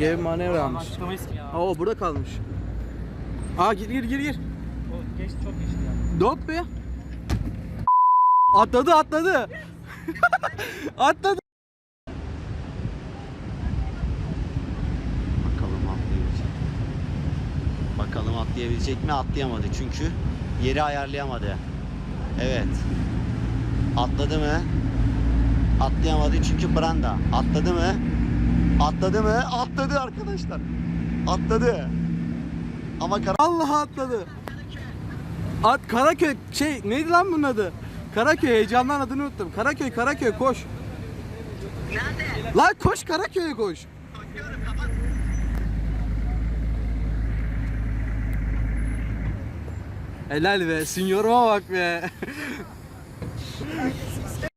Geri manevra almış. Açıklamayız ki ya. Aa o burada kalmış. Aa gir gir gir gir. O geç çok geçti ya. Dok be. Atladı atladı. atladı. Bakalım atlayabilecek. Bakalım atlayabilecek mi? Atlayamadı çünkü yeri ayarlayamadı. Evet. Atladı mı? Atlayamadı çünkü branda. Atladı mı? Atladı mı? Atladı arkadaşlar. Atladı. Ama kara Allah atladı. At Karaköy şey neydi lan bunun adı? Karaköy heyecandan adını unuttum. Karaköy Karaköy koş. Nerede? Lan koş Karaköy'e koş. Helal be, sinyoruma bak be.